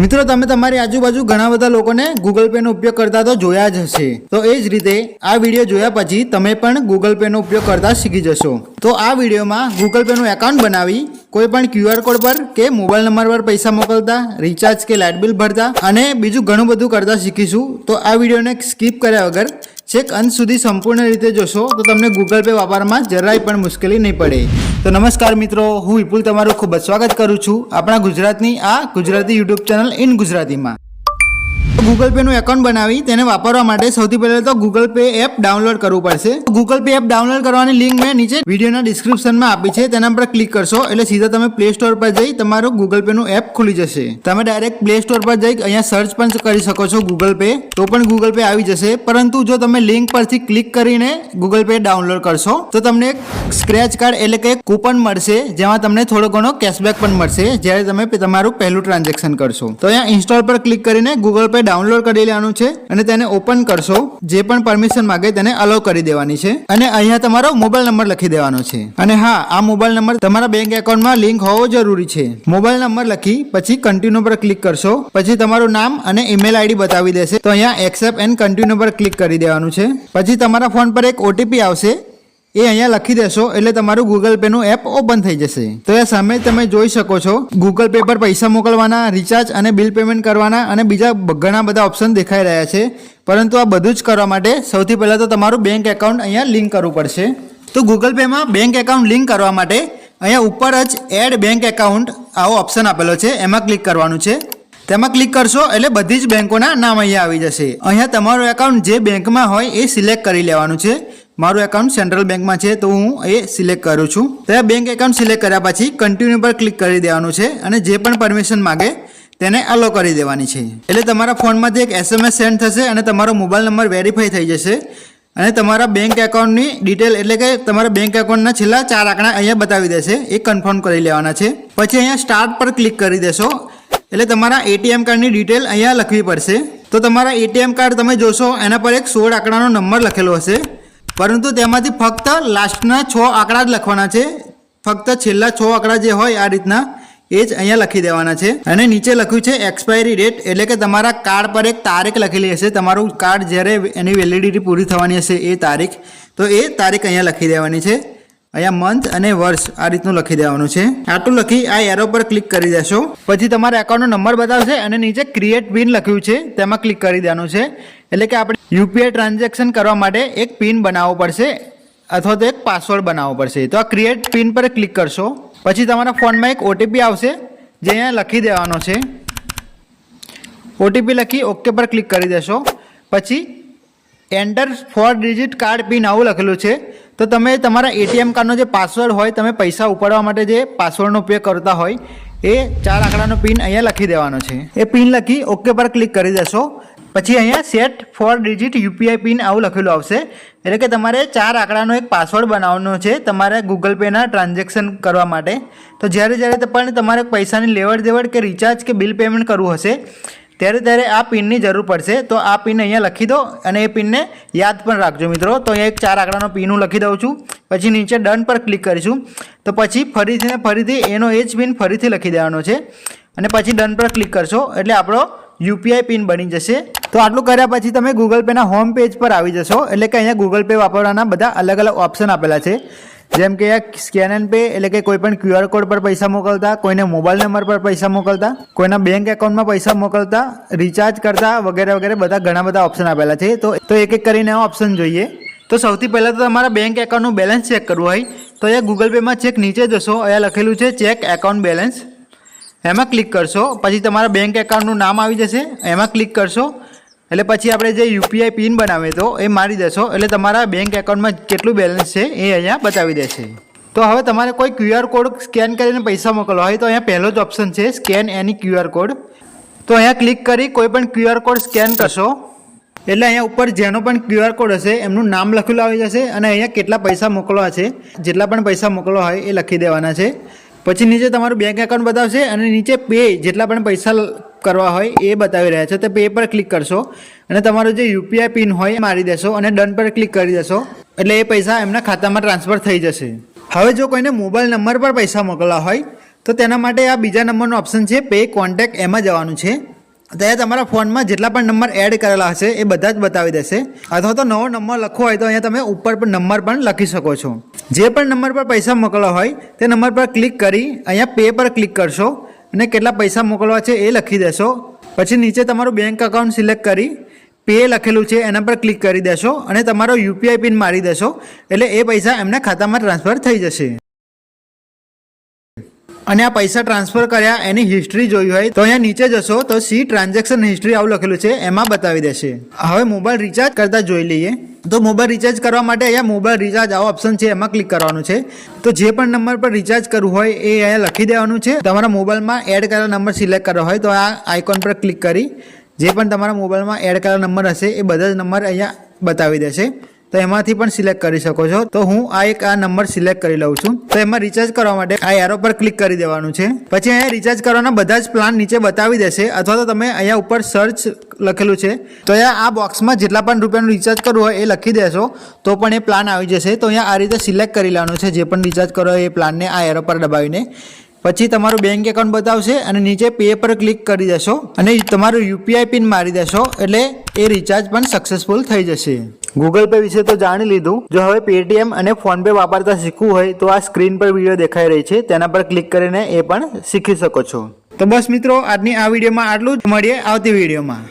મિત્રો, તમે તમારી આજુબાજુ ઘણા બધા લોકોને ગૂગલ પે નો ઉપયોગ કરતા તો જોયા જ હશે. તો એ જ રીતે આ વીડિયો જોયા પછી તમે પણ ગૂગલ પે નો ઉપયોગ કરતા શીખી જશો. તો આ વિડીયોમાં ગૂગલ પે નું એકાઉન્ટ બનાવી કોઈ પણ ક્યુઆર કોડ પર કે મોબાઈલ નંબર પર પૈસા મોકલતા રિચાર્જ કે લાઇટ બિલ ભરતા અને બીજું ઘણું બધું કરતા શીખીશું. તો આ વિડીયોને સ્કીપ કર્યા વગર છેક અંત સુધી સંપૂર્ણ રીતે જોશો તો તમને ગૂગલ પે વાપરવામાં જરાય પણ મુશ્કેલી નહીં પડે. તો નમસ્કાર મિત્રો, હું વિપુલ તમારું ખૂબ જ સ્વાગત કરું છું આપણા ગુજરાતની આ ગુજરાતી યુટ્યુબ ચેનલ ઇન ગુજરાતીમાં. ગૂગલ પે નું એકાઉન્ટ બનાવી, તેને વાપરવા માટે સૌથી પહેલા તો ગૂગલ પે એપ ડાઉનલોડ કરવું પડશે. ગૂગલ પે એપ ડાઉનલોડ કરવાની લિંક મેં નીચે વિડીયોના ડિસ્ક્રિપ્શનમાં આપી છે. તેના પર ક્લિક કરશો, એટલે સીધા તમે પ્લે સ્ટોર પર જઈ તમારું ગૂગલ પે નું એપ ખુલી જશે. તમે ડાયરેક્ટ પ્લે સ્ટોર પર જઈ અહીંયા સર્ચ પણ કરી શકો છો ગૂગલ પે તો પણ ગૂગલ પે આવી જશે. પરંતુ જો તમે લિંક પરથી ક્લિક કરીને ગૂગલ પે ડાઉનલોડ કરશો, તો તમને સ્ક્રેચ કાર્ડ એટલે કે કૂપન મળશે, જેમાં તમને થોડો ઘણો કેશબેક પણ મળશે, જ્યારે તમે તમારું પહેલું ટ્રાન્ઝેક્શન કરશો. તો અહીંયા ઇન્સ્ટોલ પર ક્લિક કરીને ગૂગલ પે ડાઉનલોડ કરી લેવાનું છે અને તેને ઓપન કરશો. જે પણ પરમિશન માગે તેને અલો કરી દેવાની છે. અને અહીંયા તમારો મોબાઈલ નંબર લખી દેવાનો છે. અને હા, આ મોબાઈલ નંબર તમારા બેંક એકાઉન્ટમાં લિંક હોવો જરૂરી છે. મોબાઈલ નંબર લખી, પછી કન્ટિન્યુ પર ક્લિક કરશો. પછી તમારું નામ અને ઈમેલ આઈડી બતાવી દેશે. તો અહીંયા એક્સેપ્ટ એન્ડ કન્ટિન્યુ પર ક્લિક કરી દેવાનું છે. પછી તમારા ફોન પર એક ઓટીપી આવશે. એ અહીંયા લખી દેશો એટલે તમારું ગૂગલ પે નું એપ ઓપન થઈ જશે. તો એ સામે તમે જોઈ શકો છો ગૂગલ પે પર પૈસા મોકલવાના રિચાર્જ અને બિલ પેમેન્ટ કરવાના અને બીજા ઘણા બધા ઓપ્શન દેખાઈ રહ્યા છે. પરંતુ આ બધું જ કરવા માટે સૌથી પહેલાં તો તમારું બેંક એકાઉન્ટ અહીંયા લિંક કરવું પડશે. તો ગૂગલ પેમાં બેંક એકાઉન્ટ લિંક કરવા માટે અહીંયા ઉપર જ એડ બેંક એકાઉન્ટ આવો ઓપ્શન આપેલો છે. એમાં ક્લિક કરવાનું છે. તેમાં ક્લિક કરશો એટલે બધી જ બેંકોના નામ અહીંયા આવી જશે. અહીંયા તમારું એકાઉન્ટ જે બેંકમાં હોય એ સિલેક્ટ કરી લેવાનું છે. મારું એકાઉન્ટ સેન્ટ્રલ બેંકમાં છે, તો હું એ સિલેક્ટ કરું છું. તો આ બેંક એકાઉન્ટ સિલેક્ટ કર્યા પછી કન્ટિન્યુ પર ક્લિક કરી દેવાનું છે અને જે પણ પરમિશન માગે તેને અલો કરી દેવાની છે. એટલે તમારા ફોનમાંથી એક એસએમએસ સેન્ડ થશે અને તમારો મોબાઈલ નંબર વેરીફાઈ થઈ જશે અને તમારા બેંક એકાઉન્ટની ડિટેલ એટલે કે તમારા બેંક એકાઉન્ટના છેલ્લા ચાર આંકડા અહીંયા બતાવી દેશે, એ કન્ફર્મ કરી લેવાના છે. પછી અહીંયા સ્ટાર્ટ પર ક્લિક કરી દેશો. એટલે તમારા એટીએમ કાર્ડની ડિટેલ અહીંયા લખવી પડશે. તો તમારા એટીએમ કાર્ડ તમે જોશો, એના પર એક સોળ આંકડાનો નંબર લખેલો હશે. પરંતુ તેમાંથી ફક્ત લાસ્ટના છ આંકડા જ લખવાના છે. ફક્ત છેલ્લા છ આંકડા જે હોય આ રીતના, એ જ અહીંયા લખી દેવાના છે. અને નીચે લખ્યું છે એક્સપાયરી ડેટ એટલે કે તમારા કાર્ડ પર એક તારીખ લખેલી હશે. તમારું કાર્ડ જ્યારે એની વેલિડિટી પૂરી થવાની હશે એ તારીખ. તો એ તારીખ અહીંયા લખી દેવાની છે. અહીંયા મંથ અને વર્ષ આ રીતનું લખી દેવાનું છે. આટલું લખી આ એરો પર ક્લિક કરી દેશો. પછી તમારા એકાઉન્ટનો નંબર બતાવશે અને નીચે ક્રિએટ બિન લખ્યું છે, તેમાં ક્લિક કરી દેવાનું છે. એટલે કે આપણે યુપીઆઈ ટ્રાન્ઝેક્શન કરવા માટે એક પિન બનાવવો પડશે અથવા તો એક પાસવર્ડ બનાવવો પડશે. તો આ ક્રિએટ પિન પર ક્લિક કરશો. પછી તમારા ફોનમાં એક ઓટીપી આવશે, જે અહીંયા લખી દેવાનો છે. ઓટીપી લખી ઓકે પર ક્લિક કરી દેશો. પછી enter four digit card PIN આવું લખેલું છે. તો તમે તમારા એટીએમ કાર્ડનો જે પાસવર્ડ હોય, તમે પૈસા ઉપાડવા માટે જે પાસવર્ડનો ઉપયોગ કરતા હોય, એ ચાર આંકડાનો પિન અહીંયા લખી દેવાનો છે. એ પિન લખી ઓકે પર ક્લિક કરી દેશો. પછી અહીંયા set four digit UPI PIN આવું લખેલું આવશે. એટલે કે તમારે ચાર આંકડાનો એક પાસવર્ડ બનાવવાનો છે તમારે ગૂગલ પેના ટ્રાન્ઝેક્શન કરવા માટે. તો જ્યારે જ્યારે પણ તમારે પૈસાની લેવડ દેવડ કે રિચાર્જ કે બિલ પેમેન્ટ કરવું હશે, ત્યારે ત્યારે આ પિનની જરૂર પડશે. તો આ પિન અહીંયા લખી દો અને એ પિનને યાદ પણ રાખજો મિત્રો. તો અહીંયા એક ચાર આંકડાનો પિન હું લખી દઉં છું. પછી નીચે ડન પર ક્લિક કરીશું. તો પછી ફરીથી ને ફરીથી એનો એ જ પિન ફરીથી લખી દેવાનો છે. અને પછી ડન પર ક્લિક કરશો. એટલે આપણો યુપીઆઈ પિન બની જશે. તો આટલું કર્યા પછી તમે ગૂગલ પેના હોમ પેજ પર આવી જશો. એટલે કે અહીંયા ગૂગલ પે વાપરવાના બધા અલગ અલગ ઓપ્શન આપેલા છે. જેમ કે સ્કેન એન્ડ પે એટલે કે કોઈ પણ ક્યુઆર કોડ પર પૈસા મોકલતા, કોઈને મોબાઈલ નંબર પર પૈસા મોકલતા, કોઈના બેંક એકાઉન્ટમાં પૈસા મોકલતા રિચાર્જ કરતા વગેરે વગેરે બધા ઘણા બધા ઓપ્શન આપેલા છે. તો તો એક એક કરીને ઓપ્શન જોઈએ. તો સૌથી પહેલાં તો તમારા બેંક એકાઉન્ટનું બેલેન્સ ચેક કરવું હોય. તો અહીંયા ગૂગલ પેમાં ચેક નીચે જશો. અહીંયા લખેલું છે ચેક એકાઉન્ટ બેલેન્સ એમાં ક્લિક કરશો. પછી તમારા બેંક એકાઉન્ટનું નામ આવી જશે. એમાં ક્લિક કરશો. એટલે પછી આપણે જે યુપીઆઈ પિન બનાવે તો એ મારી દેશો. એટલે તમારા બેંક એકાઉન્ટમાં કેટલું બેલેન્સ છે એ અહીંયા બતાવી દેશે. તો હવે તમારે કોઈ ક્યુઆર કોડ સ્કેન કરીને પૈસા મોકલવા હોય તો અહીંયા પહેલો જ ઓપ્શન છે સ્કેન એની ક્યુઆર કોડ તો અહીંયા ક્લિક કરી કોઈ પણ ક્યુઆર કોડ સ્કેન કરશો. એટલે અહીંયા ઉપર જેનો પણ ક્યુઆર કોડ હશે, એમનું નામ લખેલું આવી જશે અને અહીંયા કેટલા પૈસા મોકલવા છે. જેટલા પણ પૈસા મોકલવા હોય એ લખી દેવાના છે. પછી નીચે તમારું બેંક એકાઉન્ટ બતાવશે અને નીચે પે જેટલા પણ પૈસા કરવા હોય એ બતાવી રહ્યા છે. તો પે પર ક્લિક કરશો અને તમારો જે યુપીઆઈ પિન હોય એ મારી દેશો અને ડન પર ક્લિક કરી દેશો. એટલે એ પૈસા એમના ખાતામાં ટ્રાન્સફર થઈ જશે. હવે જો કોઈને મોબાઈલ નંબર પર પૈસા મોકલવા હોય, તો તેના માટે આ બીજા નંબરનો ઓપ્શન છે પે કોન્ટેક્ટ એમાં જવાનું છે. ત્યાં તમારા ફોનમાં જેટલા પણ નંબર એડ કરેલા હશે એ બધા જ બતાવી દેશે. અથવા તો નવો નંબર લખવો હોય તો અહીંયા તમે ઉપર પણ નંબર પણ લખી શકો છો. જે પણ નંબર પર પૈસા મોકલવા હોય, તે નંબર પર ક્લિક કરી અહીંયા પે પર ક્લિક કરશો અને કેટલા પૈસા મોકલવા છે એ લખી દેશો. પછી નીચે તમારું બેંક અકાઉન્ટ સિલેક્ટ કરી પે લખેલું છે એના પર ક્લિક કરી દેશો અને તમારો યુપીઆઈ પિન મારી દેશો એટલે એ પૈસા એમના ખાતામાં ટ્રાન્સફર થઈ જશે. અને આ પૈસા ટ્રાન્સફર કર્યા, એની હિસ્ટ્રી જોઈ હોય, તો અહીંયા નીચે જશો, તો સી ટ્રાન્ઝેક્શન હિસ્ટ્રી આવું લખેલું છે, એમાં બતાવી દેશે. હવે મોબાઈલ રિચાર્જ કરતા જોઈ લઈએ. તો મોબાઈલ રિચાર્જ કરવા માટે અહીંયા મોબાઈલ રિચાર્જ આવો ઓપ્શન છે, એમાં ક્લિક કરવાનું છે. તો જે પણ નંબર પર રિચાર્જ કરવું હોય, એ અહીંયા લખી દેવાનું છે. તમારા મોબાઈલમાં એડ કરેલા નંબર સિલેક્ટ કરવો હોય, તો આ આઇકોન પર ક્લિક કરી. જે પણ તમારા મોબાઈલમાં એડ કરેલા નંબર હશે, એ બધા જ નંબર અહીંયા બતાવી દેશે. તો એમાંથી પણ સિલેક્ટ કરી શકો છો. તો હું આ એક આ નંબર સિલેક્ટ કરી લઉં છું. તો એમાં રિચાર્જ કરવા માટે આ એરો પર ક્લિક કરી દેવાનું છે. પછી અહીંયા રિચાર્જ કરવાના બધા જ પ્લાન નીચે બતાવી દેશે. અથવા તો તમે અહીંયા ઉપર સર્ચ લખેલું છે. તો અહીંયા આ બોક્સમાં જેટલા પણ રૂપિયાનું રિચાર્જ કરવું હોય એ લખી દેશો. તો પણ એ પ્લાન આવી જશે. તો અહીંયા આ રીતે સિલેક્ટ કરી લેવાનું છે. જે પણ રિચાર્જ કરો એ પ્લાનને આ એરો પર દબાવીને. પછી તમારું બેંક એકાઉન્ટ બતાવશે અને નીચે પે પર ક્લિક કરી દેશો અને તમારું યુપીઆઈ પિન મારી દેશો એટલે એ રિચાર્જ પણ સક્સેસફુલ થઈ જશે. ગૂગલ પે વિશે તો જાણી લીધું. જો હવે પેટીએમ અને ફોનપે વાપરતા શીખવું હોય તો આ સ્ક્રીન પર વીડિયો દેખાઈ રહી છે. તેના પર ક્લિક કરીને એ પણ શીખી શકો છો. તો બસ મિત્રો આજની આ વિડીયોમાં આટલું જ. મળીએ આવતી વિડીયોમાં.